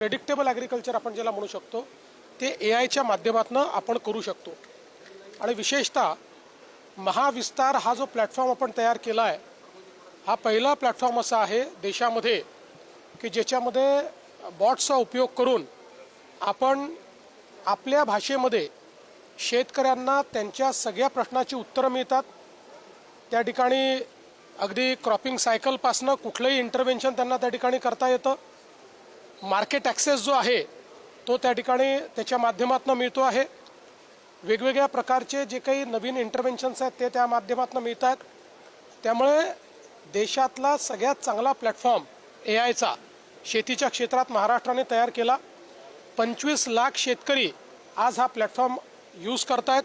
Predictable agriculture आपण ज्याला म्हणू शकतो ते ए आयच्या माध्यमातून आपण करू शकतो. आणि विशेषतः महाविस्तार हा जो प्लॅटफॉर्म आपण तयार केला आहे हा पहिला प्लॅटफॉर्म असा आहे देशामध्ये की ज्याच्यामध्ये बॉट्सचा उपयोग करून आपण आपल्या भाषेमध्ये शेतकऱ्यांना त्यांच्या सगळ्या प्रश्नाची उत्तरं मिळतात. त्या ठिकाणी अगदी क्रॉपिंग सायकलपासनं कुठलंही इंटरव्हेन्शन त्यांना त्या ठिकाणी करता येतं. मार्केट ॲक्सेस जो आहे तो त्या ठिकाणी त्याच्या माध्यमातून मिळतो आहे. वेगवेगळ्या प्रकारचे जे काही नवीन इंटरव्हेन्शन्स आहेत ते त्या माध्यमातून मिळत आहेत त्यामुळे देशातला सगळ्यात चांगला प्लॅटफॉर्म ए आयचा शेतीच्या क्षेत्रात महाराष्ट्राने तयार केला. पंचवीस लाख शेतकरी आज हा प्लॅटफॉर्म यूज करतायत.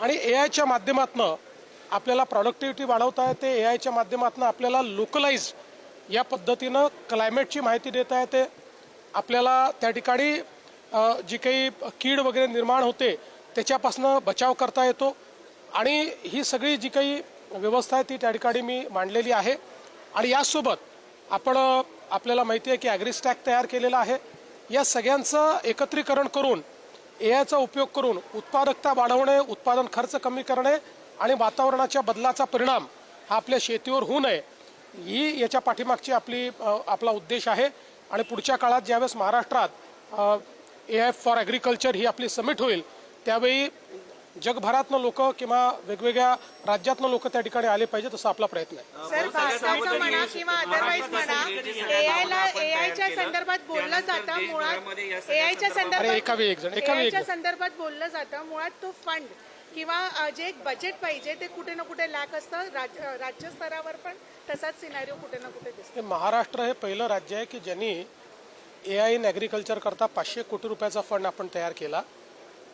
आणि ए आयच्या माध्यमातनं आपल्याला प्रॉडक्टिव्हिटी वाढवता येते. ए आयच्या माध्यमातून आपल्याला लोकलाइज या पद्धतीनं क्लायमेटची माहिती देता येते. आपल्याला त्या ठिकाणी जी काही कीड वगैरे निर्माण होते त्याच्यापासून बचाव करता येतो. आणि ही सगळी जी काही व्यवस्था आहे ती त्या ठिकाणी मी मांडलेली आहे. आणि यासोबत आपण आपल्याला माहिती आहे की ॲग्रिस्टॅक तयार केलेला आहे. या सगळ्यांचं एकत्रीकरण करून ए आयचा उपयोग करून उत्पादकता वाढवणे उत्पादन खर्च कमी करणे आणि वातावरणाच्या बदलाचा परिणाम हा आपल्या शेतीवर होऊ नये ही याच्या पाठीमागची आपली आपला उद्देश आहे. आणि पुढच्या काळात ज्यावेळेस महाराष्ट्रात ए आय फॉर ॲग्रिकल्चर ही आपली समिट होईल त्यावेळी जगभरातनं लोक किंवा वेगवेगळ्या राज्यातनं लोक त्या ठिकाणी आले पाहिजेत असा आपला प्रयत्न आहे. सर भारताचं म्हणा किंवा अदरवाईज म्हणा एआय ला एआयच्या संदर्भात बोललं जातं मुळात एआयच्या अरे संदर्भात एका वेळी एक जण एका वेळी एक एआयच्या जण. संदर्भात बोललं जातं मुळात तो फंड किंवा जे एक बजेट पाहिजे ते कुठे ना कुठे लॅक असतं. राज- राज्य स्तरावर पण तसाच सिनारिओ कुठे ना कुठे दिसतो. महाराष्ट्र हे पहिलं राज्य आहे की ज्यांनी ए आय इन ॲग्रिकल्चर करता पाचशे कोटी रुपयाचा फंड आपण तयार केला.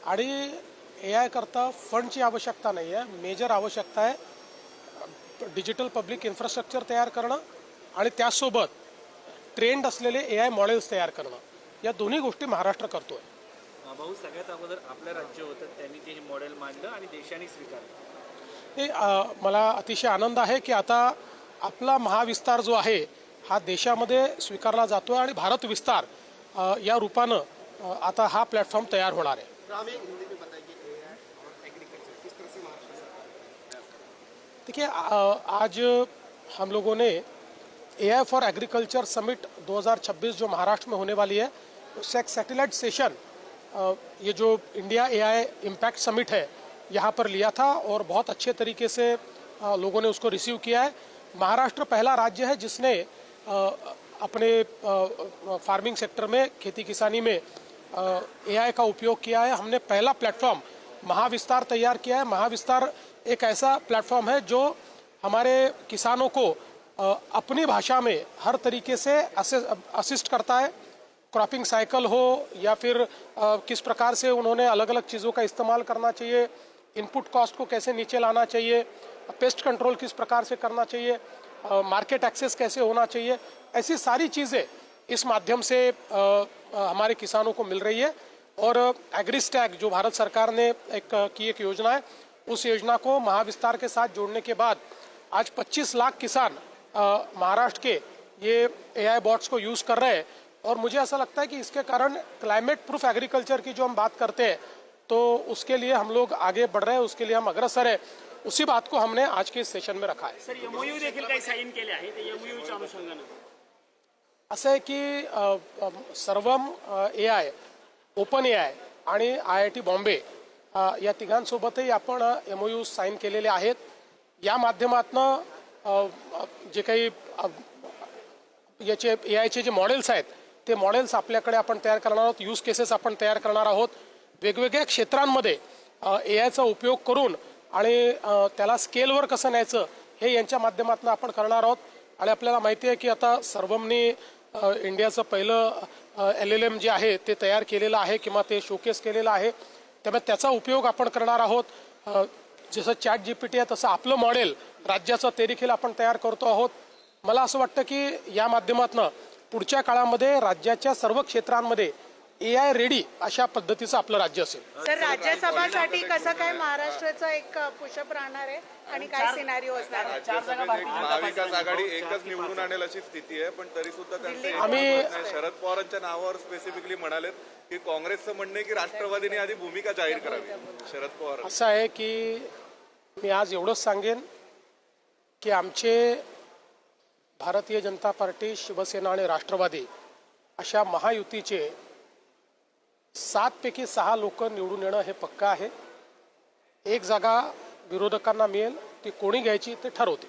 आणि ए आय करता फंडची आवश्यकता नाही आहे. मेजर आवश्यकता आहे डिजिटल पब्लिक इन्फ्रास्ट्रक्चर तयार करणं आणि त्यासोबत ट्रेंड असलेले ए आय मॉडेल्स तयार करणं. या दोन्ही गोष्टी महाराष्ट्र करतो आहे भाऊ सगळ्यात अगोदर आपलं राज्य होतं त्यांनी ते मॉडेल मांडलं आणि देशाने स्वीकारलं. हे मला अतिशय आनंद आहे की आता आपला महाविस्तार जो आहे हा देशामध्ये स्वीकारला जातो आहे आणि भारत विस्तार या रूपानं आता हा प्लॅटफॉर्म तयार होणार आहे. देखिए आज हम लोगों ने A I for agriculture summit 2026 जो महाराष्ट्र में होने वाली है उससे एक सैटेलाइट सेशन ये जो India A I impact summit है, यहाँ पर लिया था और बहुत अच्छे तरीके से लोगों ने उसको रिसीव किया है। महाराष्ट्र पहला राज्य है जिसने अपने फ़ार्मिंग सेक्टर में, खेती किसानी में ए आई का उपयोग किया है। हमने पहला प्लेटफॉर्म महाविस्तार तैयार किया है। महाविस्तार एक ऐसा प्लेटफॉर्म है जो हमारे किसानों को अपनी भाषा में हर तरीके से असिस्ट करता है। क्रॉपिंग साइकिल हो या फिर किस प्रकार से उन्होंने अलग अलग चीज़ों का इस्तेमाल करना चाहिए इनपुट कॉस्ट को कैसे नीचे लाना चाहिए पेस्ट कंट्रोल किस प्रकार से करना चाहिए मार्केट एक्सेस कैसे होना चाहिए, ऐसी सारी चीज़ें इस माध्यम से हमारे किसानों को मिल रही है। और एग्रीस्टैग जो भारत सरकार ने एक की एक योजना है, उस योजना को महाविस्तार के साथ जोड़ने के बाद आज 25 लाख किसान महाराष्ट्र के ये एआई बॉट्स को यूज़ कर रहे हैं। और मुझे ऐसा लगता है कि इसके कारण क्लाइमेट प्रूफ एग्रीकल्चर की जो हम बात करते हैं तो उसके लिए हम लोग आगे बढ़ रहे हैं उसके लिए हम अग्रसर है। उसी बात को हमने आज के सेशन में रखा है। सर एमओयू देखील काही साईन केले आहे ते एमओयूच्या अनुषंगानं असं आहे की Sarvam A I open A I आणि आय आय टी बॉम्बे या तिघांसोबतही आपण एम ओ यू साईन केलेले आहेत. या माध्यमातनं जे काही याचे ए आयचे जे मॉडेल्स आहेत ते मॉडेल्स आपल्याकडे आपण तयार करणार आहोत. यूज केसेस आपण तयार करणार आहोत. वेगवेगळ्या क्षेत्रांमध्ये ए आयचा उपयोग करून आणि त्याला स्केलवर कसं न्यायचं हे यांच्या माध्यमातून आपण करणार आहोत. आणि आपल्याला माहिती आहे की आता सर्वमनी इंडियाचं पहिलं एल एल एम जे आहे ते तयार केलेलं आहे किंवा ते शोकेस केलेलं आहे. त्यामुळे त्याचा उपयोग आपण करणार आहोत. जसं चॅट जी पी टी आहे तसं आपलं मॉडेल राज्याचं ते देखील आपण तयार करतो आहोत. मला असं वाटतं की या माध्यमातून पुढच्या काळामध्ये राज्याच्या सर्व क्षेत्रांमध्ये ए आय रेडी अशा पद्धतीचं आपलं राज्य असेल. सर राज्यसभासाठी कसं काय महाराष्ट्राचा एक पुशअप राहणार आहे आणि काय सिनारिओ असणार एक महाविकास आघाडी एकच निवडून आणेल अशी स्थिती आहे पण तरी सुद्धा आम्ही-. शरद पवारांच्या नावावर स्पेसिफिकली म्हणालेत की काँग्रेसचं म्हणणं आहे की राष्ट्रवादीने आधी भूमिका जाहीर करावी. शरद पवार. असं आहे की मी आज एवढंच सांगेन की आमचे भारतीय जनता पार्टी शिवसेना आणि राष्ट्रवादी अशा महायुतीचे सातपैकी सहा लोक निवडून येणं हे पक्क आहे. एक जागा विरोधकांना मिळेल ती कोणी घ्यायची ते ठरवते